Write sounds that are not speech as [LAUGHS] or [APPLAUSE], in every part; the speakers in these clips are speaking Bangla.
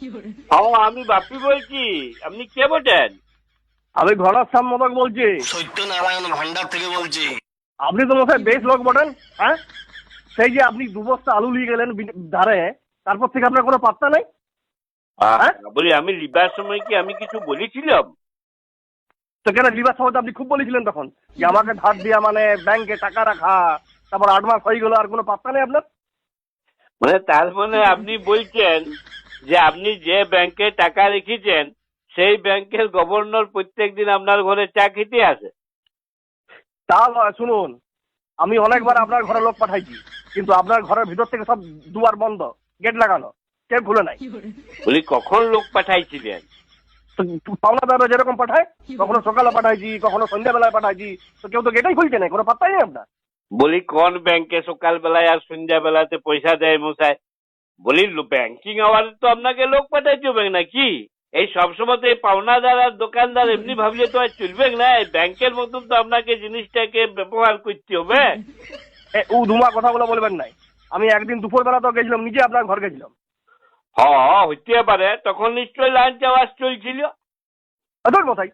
[LAUGHS] ও আমি বাপি বলছি আপনি কে বটেন? আমি ঘোড়ার সাম মোদক বলছি। সত্যনারায়ণ ভান্ডার থেকে বলছি। আপনি তো মশাই বেশ লোক বটেন হ্যাঁ? সেই যে আপনি দু বস্তা আলু নিয়ে গেলেন ধারে তারপর থেকে আপনার কোনো পাত্তা নেই? হ্যাঁ? বলি আমি লিবার সময় কি আমি কিছু বলেছিলাম? তো কেন লিবার সময় তো আপনি খুব বলেছিলেন তখন যে আমাকে ধার দিয়া মানে ব্যাংকে টাকা রাখা তারপর আট মাস হয়ে গেল আর কোনো পাত্তা নেই আপনার? মানে তার মানে আপনি বলছেন যে আপনি যে ব্যাংকে টাকা রেখেছেন সেই ব্যাংকের গভর্নর প্রত্যেক দিন আপনার ঘরে চা খেতে আসে। তা নয় শুনুন। আমি অনেকবার আপনার ঘরে লোক পাঠাইছি কিন্তু আপনার ঘরের ভিতর থেকে সব দুয়ার বন্ধ গেট লাগানো কে খুলে নাই। বলি কখন লোক পাঠাইছিলেন? পাওনা দাদা যেরকম পাঠায় কখনো সকালে পাঠাইছি কখনো সন্ধ্যাবেলায় পাঠাইছি তো কেউ তো গেটেই খুলছে না কোনো পাত্তাই নেই আপনার। বলি কোন ব্যাংকে সকালবেলায় আর সন্ধ্যাবেলাতে পয়সা দেয় মশাই? বলি ব্যাংকিং আওয়ারে তো আপনাকে লোক পাঠাইতে হবে নাকি? এই সবসময় তো এই পাওনাদার আর দোকানদার এমনি ভাবলে তো আর চলবে না। এই ব্যাংকের মতন তো আপনাকে জিনিসটাকে ব্যবহার করতে হবে। এ, ও ধুমা কথাগুলো বলবেন নাই। আমি একদিন দুপুরবেলা তো গেছিলাম নিজে আপনার ঘর গেছিলাম। হ্যাঁ হইতে পারে তখন নিশ্চয়ই লাঞ্চ আওয়াজ চলছিল। মশাই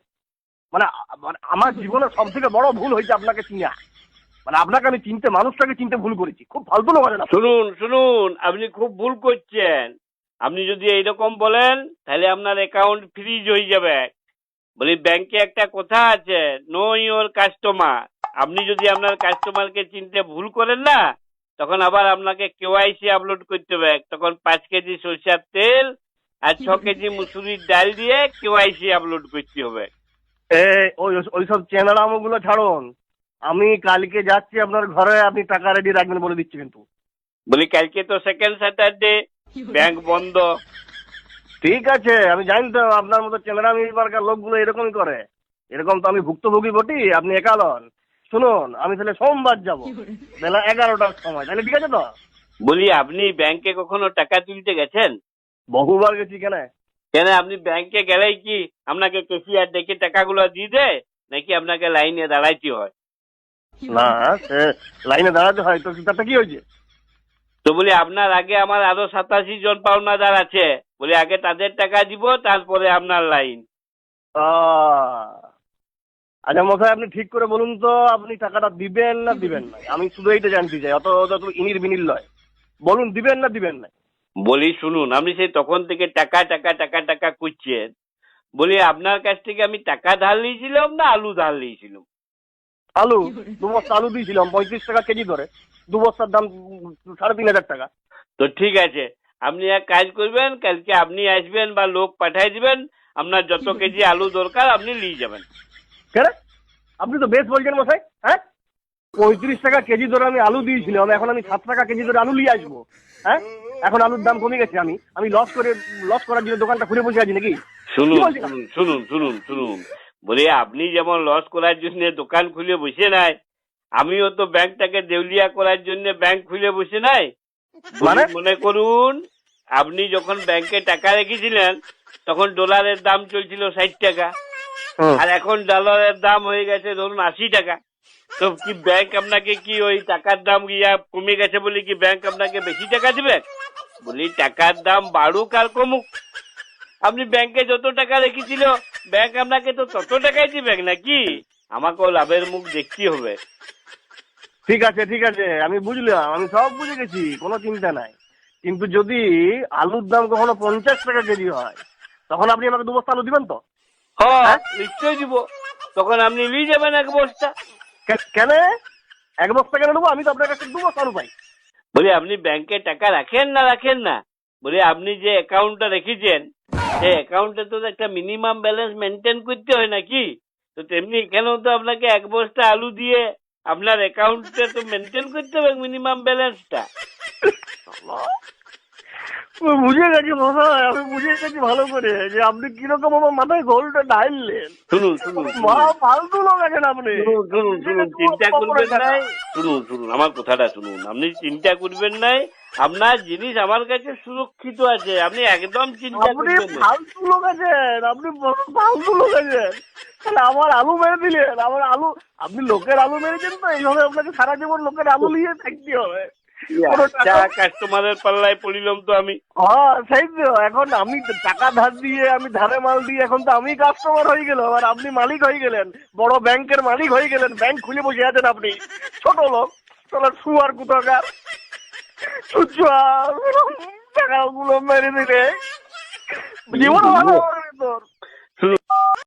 মানে আ- মানে আমার জীবনের সব থেকে বড় ভুল হয়েছে আপনাকে চিনা। মানে আপনাকে আমি চিনতে মানুষটাকে চিনতে ভুল করেছি। খুব ফালতু লোক আছেন শুনুন শুনুন আপনি খুব ভুল করছেন। আপনি যদি এইরকম বলেন তাহলে আপনার অ্যাকাউন্ট ফ্রিজ হয়ে যাবে। বলি ব্যাংকে একটা কথা আছে নো ইওর কাস্টমার আপনি যদি আপনার কাস্টমারকে চিনতে ভুল করেন না তখন আবার আপনাকে কেওয়াইসি আপলোড করতে হবে। তখন পাঁচ কেজি সরষের তেল আর ছ কেজি মুসুরির ডাল দিয়ে কেওয়াইসি আপলোড করতে হবে। এ ওই ওইসব চেনারামগুলো ছাড়ুন। আমি কালকে যাচ্ছি আপনার ঘরে আপনি টাকা রেডি রাখবেন বলে দিচ্ছি কিন্তু। বলি কালকে তো সেকেন্ড স্যাটারডে ব্যাংক বন্ধ। ঠিক আছে আমি জানি তো আপনার মতো চেনারামি পার্কার লোকগুলো এরকমই করে। এরকম তো আমি ভুক্তভোগী বটি আপনি একালন শুনুন আমি তাহলে সোমবার যাব। বেলা? এগারোটার সময় তাহলে ঠিক আছে তো? বলি আপনি ব্যাংকে কখনো টাকা তুলতে গেছেন? বহুবার গেছি কেন? কেন আপনি ব্যাংকে গেলেই কি আপনাকে কেসিয়ার ডেকে টাকাগুলো দিয়ে দেয়? নাকি আপনাকে লাইনে দাঁড়াইতে হয়? না সে লাইনে দাঁড়াতে হয় তো তাতে কি হয়েছে? তো বলি আপনার আগে আমার আরও সাতাশি জন পাওনাদার আছে। বলি আগে তাদের টাকা দিব তারপরে আপনার লাইন। আচ্ছা মশাই আপনি ঠিক করে বলুন তো আপনি টাকাটা দিবেন না দিবেন না? আমি শুধু এইটা জানতে চাই অত অত ইনির বিনির লয়। বলুন দিবেন না দিবেন না? বলি শুনুন আপনি সেই তখন থেকে টাকা টাকা টাকা টাকা করছেন বলি আপনার কাছ থেকে আমি টাকা ধার নিয়েছিলাম না আলু ধার নিয়েছিলাম? আলু দু বস্তা আলু দিয়েছিলাম পঁয়ত্রিশ টাকা কেজি ধরে। দু বস্তার দাম সাড়ে তিন হাজার টাকা। তো ঠিক আছে আপনি এক কাজ করবেন কালকে আপনি আসবেন বা লোক পাঠাই দিবেন আপনার যত কেজি আলু দরকার আপনি নিয়ে যাবেন। কেন আপনি তো বেশ বলছেন মশাই হ্যাঁ? পঁয়ত্রিশ টাকা কেজি ধরে আমি আলু দিয়েছিলাম এখন আমি সাত টাকা কেজি ধরে আলু নিয়ে আসব হ্যাঁ? এখন আলুর দাম কমে গেছে আমি আমি লস করে লস করার জন্য দোকানটা খুলে বসে আছি নাকি? শুনুন শুনুন শুনুন শুনুন। বলে আপনি যেমন লস করার জন্য দোকান খুলে বসে নাই আমিও তো ব্যাংকটাকে দেউলিয়া করার জন্য ব্যাংক খুলে বসে নাই। [LAUGHS] মানে? মনে করুন আপনি যখন ব্যাংকে টাকা রেখেছিলেন তখন ডলারের দাম চলছিল ষাট টাকা। আর এখন ডলারের দাম হয়ে গেছে ধরুন আশি টাকা। তো কি ব্যাংক আপনাকে কি ওই টাকার দাম ইয়া কমে গেছে বলে কি ব্যাংক আপনাকে বেশি টাকা দিবে? বলি টাকার দাম বাড়ুক আর কমুক। আপনি ব্যাংকে যত টাকা রেখেছিল ব্যাংক আপনাকে তো তত টাকাই দিবে নাকি? আমাকেও লাভের মুখ দেখতে হবে। ঠিক আছে ঠিক আছে আমি বুঝলাম আমি সব বুঝে গেছি কোনো চিন্তা নাই। কিন্তু যদি আলুর দাম কখনো পঞ্চাশ টাকা কেজি হয় তখন আপনি আমাকে দু বস্তা আলু দিবেন তো? হ্যাঁ নিশ্চয়ই দিব। তখন আপনি নিয়ে যাবেন এক বস্তা। কেন? এক বস্তা কেন নেব? আমি তো আপনার কাছে দু বস্তা আলু পাই। বলি আপনি ব্যাংকে টাকা রাখেন না রাখেন না। বলি আপনি যে অ্যাকাউন্টটা রেখেছেন সেই অ্যাকাউন্টে তো একটা মিনিমাম ব্যালেন্স মেনটেন করতে হয় নাকি? তো তেমনি এখানেও তো আপনাকে এক বস্তা আলু দিয়ে আপনার অ্যাকাউন্টে তো মেনটেন করতে হবে মিনিমাম ব্যালেন্সটা [LAUGHS] বুঝে গেছি মশাই আমি বুঝে গেছি ভালো করে যে আপনি কীরকম আমার মাথায় গোলটা ঢাইলেন শুনুন শুনুন মা ফালতু লোক আছেন আপনি। শুনুন শুনুন চিন্তা করবেন নাই। শুনুন শুনুন আমার কথাটা শুনুন। আপনি চিন্তা করবেন নাই আপনার জিনিস আমার কাছে সুরক্ষিত আছে আপনি একদম চিন্তা আপনি করবেন না। ফালতু লোক আছেন আপনি ফালতু লোক আছেন। তাহলে আমার আলু মেরে দিলেন আমার আলু আপনি লোকের আলু মেরেছেন তো এইভাবে আপনাকে সারা জীবন লোকের আলু নিয়ে থাকতে হবে। কাস্টমারের পাল্লায় পড়িলাম তো আমি। হ্যাঁ সেই তো এখন আমি টাকা ধার দিয়ে আমি ধারে মাল দিয়ে এখন তো আমি কাস্টমার হয়ে গেলাম আর আপনি মালিক হয়ে গেলেন বড় ব্যাংকের মালিক হয়ে গেলেন ব্যাংক খুলে বসে আছেন আপনি। ছোট লোক চলো শুয়ার কুতকার। সুচুয়া টাকাগুলো মেরে দিলে। জীবন ভালো তোর